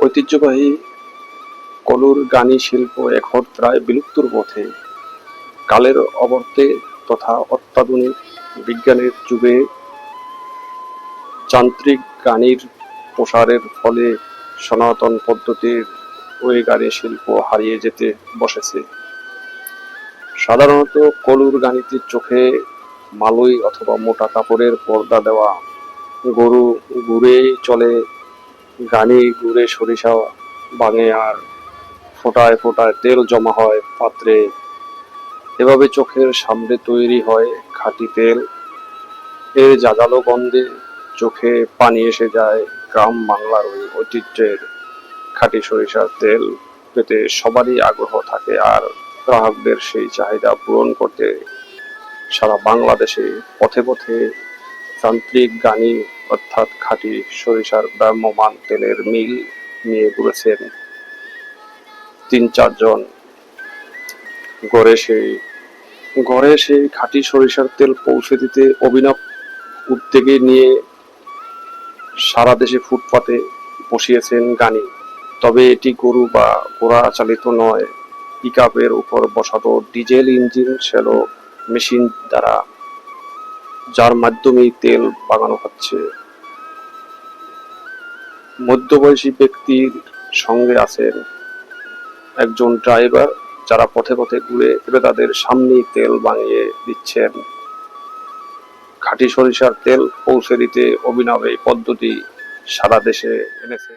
ঐতিহ্যবাহী কলুর গানি শিল্প এখন প্রায় বিলুপ্তর পথে। কালের অবর্তে তথা অত্যাধুনিক বিজ্ঞানের যুগে যান্ত্রিক গানির প্রসারের ফলে সনাতন পদ্ধতির ওই গানি শিল্প হারিয়ে যেতে বসেছে। সাধারণত কলুর গানিতে চোখে মালই অথবা মোটা কাপড়ের পর্দা দেওয়া, গরু ঘুরে চলে গানি ঘুরে সরিষা ভাঙে আর ফোটায় ফোটায় তেল জমা হয় পাত্রে। এভাবে চোখের সামনে তৈরি হয় খাঁটি তেল। এর জাগালো গন্ধে চোখে পানি এসে যায় গ্রাম বাংলার ওই ঐতিহ্যের খাঁটি সরিষার তেল। পেতে সবারই আগ্রহ থাকে আর গ্রাহকদের সেই চাহিদা পূরণ করতে সারা বাংলাদেশে পথে পথে যান্ত্রিক গানি অর্থাৎ খাঁটি সরিষার ভ্রাম্যমান তেলের মিল নিয়ে ঘুরেছেন তিন চারজন গড়ে সেই ঘরে সেই খাঁটি সরিষার তেল পৌঁছে দিতে অভিনব উদ্যোগে নিয়ে সারা দেশে ফুটপাতে বসিয়েছেন গানি। তবে এটি গরু বা ঘোড়া চালিত নয়, পিকআপের উপর বসানো ডিজেল ইঞ্জিন শ্যালো মেশিন দ্বারা যার মাধ্যমে তেল বাগানো হচ্ছে। মধ্যবয়সী ব্যক্তির সঙ্গে আছেন একজন ড্রাইভার যারা পথে পথে ঘুরে ক্রেতাদের সামনেই তেল বানিয়ে দিচ্ছেন। খাঁটি সরিষার তেল পৌঁছে দিতে অভিনব এই পদ্ধতি সারা দেশে এনেছে।